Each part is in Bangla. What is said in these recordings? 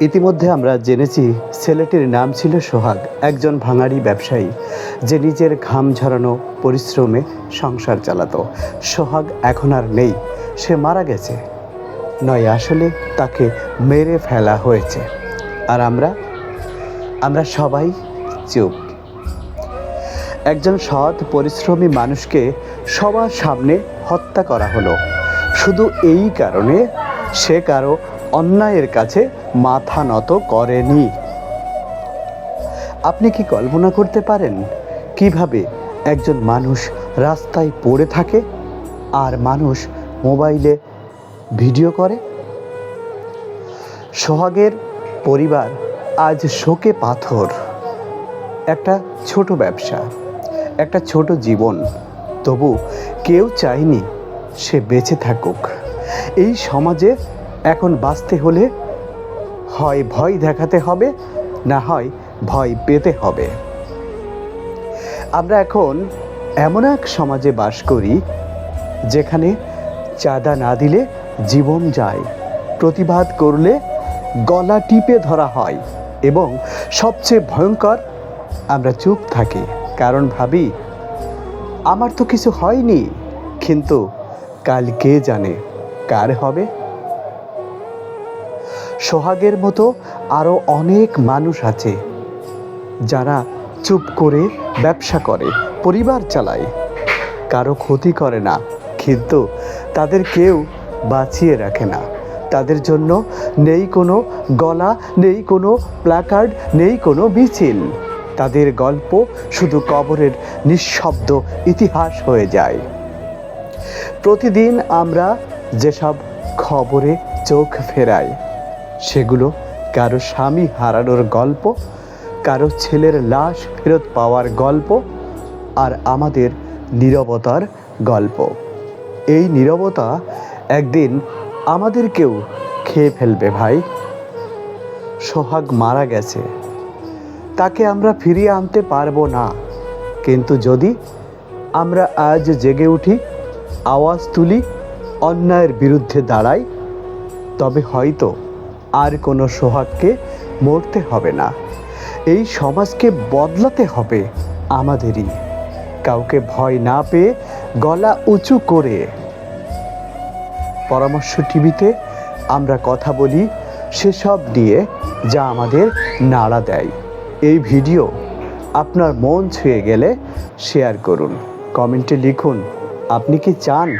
ইতিমধ্যে আমরা জেনেছি ছেলেটির নাম ছিল সোহাগ, একজন ভাঙাড়ি ব্যবসায়ী, যে নিজের ঘাম ঝরানো পরিশ্রমে সংসার চালাতো। সোহাগ এখন আর নেই, সে মারা গেছে। নয়, আসলে তাকে মেরে ফেলা হয়েছে। আর আমরা? আমরা সবাই চুপ। একজন সৎ, পরিশ্রমী মানুষকে সবার সামনে হত্যা করা হলো। শুধু এই কারণে সে কারও অন্যায়ের কাছে মাথা নত করেনি। আপনি কি কল্পনা করতে পারেন কীভাবে একজন মানুষ রাস্তায় পড়ে থাকে আর মানুষ মোবাইলে ভিডিও করে? সোহাগের পরিবার আজ শোকে পাথর। একটা ছোট ব্যবসা, একটা ছোট জীবন, তবু কেউ চায়নি সে বেঁচে থাকুক। এই সমাজে এখন বাঁচতে হলে হয় ভয় দেখাতে হবে, না হয় ভয় পেতে হবে। আমরা এখন এমন এক সমাজে বাস করি, যেখানে চাঁদা না দিলে জীবন যায়, প্রতিবাদ করলে গলা টিপে ধরা হয় এবং সবচেয়ে ভয়ঙ্কর, আমরা চুপ থাকি। কারণ ভাবি, আমার তো কিছু হয়নি, কিন্তু কাল কে জানে কার হবে? সোহাগের মতো আরও অনেক মানুষ আছে, যারা চুপ করে ব্যবসা করে, পরিবার চালায়। কারও ক্ষতি করে না, কিন্তু তাদের কেউ বাঁচিয়ে রাখে না। তাদের জন্য নেই কোনো গলা, নেই কোনো প্ল্যাকার্ড, নেই কোনো মিছিল। তাদের গল্প শুধু কবরের নিঃশব্দ ইতিহাস হয়ে যায়। প্রতিদিন আমরা যেসব খবরে চোখ ফেরাই সেগুলো কারও স্বামী হারানোর গল্প, কারও ছেলের লাশ ফেরত পাওয়ার গল্প আর আমাদের নীরবতার গল্প। এই নীরবতা একদিন আমাদেরকেও খেয়ে ফেলবে ভাই। সোহাগ মারা গেছে। তাকে আমরা ফিরিয়ে আনতে পারব না। কিন্তু যদি আমরা আজ জেগে উঠি, আওয়াজ তুলি, অন্যায়ের বিরুদ্ধে দাঁড়াই, তবে হয়তো আর কোনো সোহাগকে মরতে হবে না। এই সমাজকে বদলাতে হবে আমাদেরই। কাউকে ভয় না পেয়ে গলা উঁচু করে। পরামর্শ টিভিতে আমরা কথা বলি, সেসব নিয়ে যা আমাদের নাড়া দেয়। এই ভিডিও আপনার মন ছুঁয়ে গেলে শেয়ার করুন। কমেন্টে লিখুন, আপনি কি চান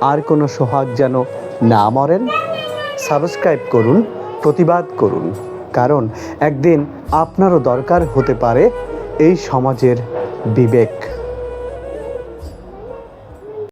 আর কোনো সোহাগ যেন না মরেন? সাবস্ক্রাইব করুন প্রতিবাদ করুন কারণ একদিন আপনারও দরকার হতে পারে এই সমাজের বিবেক।